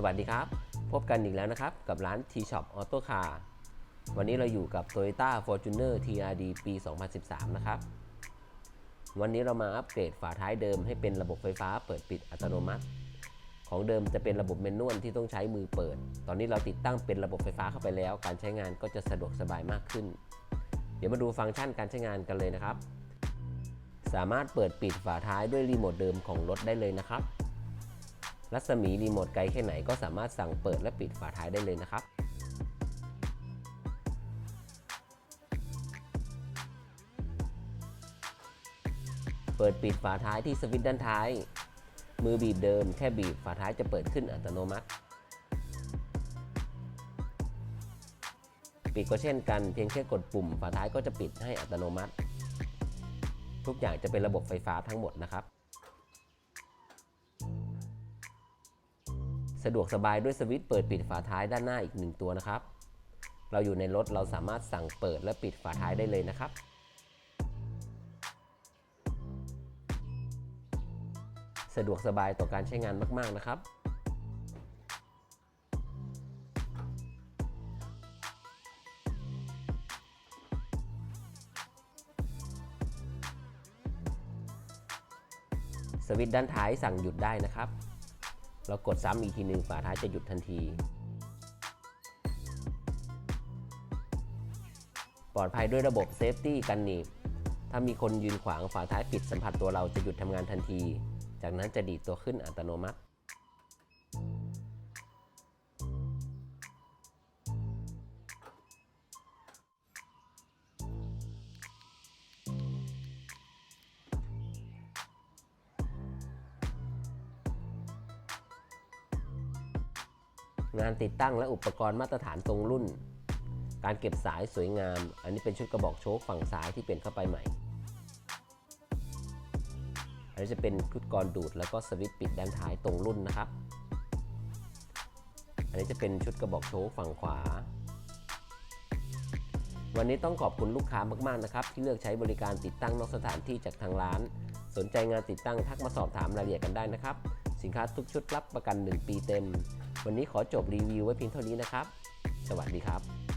สวัสดีครับ พบกันอีกแล้วนะครับ กับร้าน T-Shop Auto Car วันนี้เราอยู่กับ Toyota Fortuner TRD ปี 2013 นะครับ วันนี้เรามาอัปเกรดฝาท้ายเดิมให้เป็นระบบไฟฟ้าเปิดปิดอัตโนมัติ ของเดิมจะเป็นระบบเมนนวลที่ต้องใช้มือเปิด ตอนนี้เราติดตั้งเป็นระบบไฟฟ้าเข้าไปแล้ว การใช้งานก็จะสะดวกสบายมากขึ้น เดี๋ยวมาดูฟังก์ชันการใช้งานกันเลยนะครับ สามารถเปิดปิดฝาท้ายด้วยรีโมทเดิมของรถได้เลยนะครับ รัศมีรีโมทไกลแค่ไหนก็สามารถสั่งเปิดและปิดฝาท้ายได้เลยนะครับเปิดปิดฝาท้ายที่สวิตช์ด้านท้าย มือบีบเดิมแค่บีบฝาท้ายจะเปิดขึ้นอัตโนมัติ ปิดก็เช่นกันเพียงแค่กดปุ่มฝาท้ายก็จะปิดให้อัตโนมัติ ทุกอย่างจะเป็นระบบไฟฟ้าทั้งหมดนะครับ สะดวกสบายด้วยสวิตช์เปิดปิดฝาท้ายด้านหน้าอีกหนึ่งตัวนะครับ เราอยู่ในรถเราสามารถสั่งเปิดและปิดฝาท้ายได้เลยนะครับ สะดวกสบายต่อการใช้งานมาก ๆ นะครับสวิตช์ด้านท้ายสั่งหยุดได้นะครับ เรากดซ้ำอีกทีหนึ่งฝาท้ายจะหยุดทันที ปลอดภัยด้วยระบบเซฟตี้กันหนีบถ้ามีคนยืนขวางฝาท้ายปิดสัมผัสตัวเราจะหยุดทำงานทันที จากนั้นจะดีดตัวขึ้นอัตโนมัติ งานติดตั้งและอุปกรณ์มาตรฐานตรงรุ่น การเก็บสายสวยงาม อันนี้เป็นชุดกระบอกโชคฝั่งซ้ายที่เปลี่ยนเข้าไปใหม่ อันนี้จะเป็นชุดกรดูดแล้วก็สวิตช์ปิดด้านท้ายตรงรุ่นนะครับ อันนี้จะเป็นชุดกระบอกโชคฝั่งขวา วันนี้ต้องขอบคุณลูกค้ามากๆนะครับ ที่เลือกใช้บริการติดตั้งนอกสถานที่จากทางร้าน สนใจงานติดตั้งทักมาสอบถามรายละเอียดกันได้นะครับ สินค้าทุกชุดรับประกัน 1 ปีเต็ม วันนี้ขอจบรีวิวไว้เพียงเท่านี้นะครับ สวัสดีครับ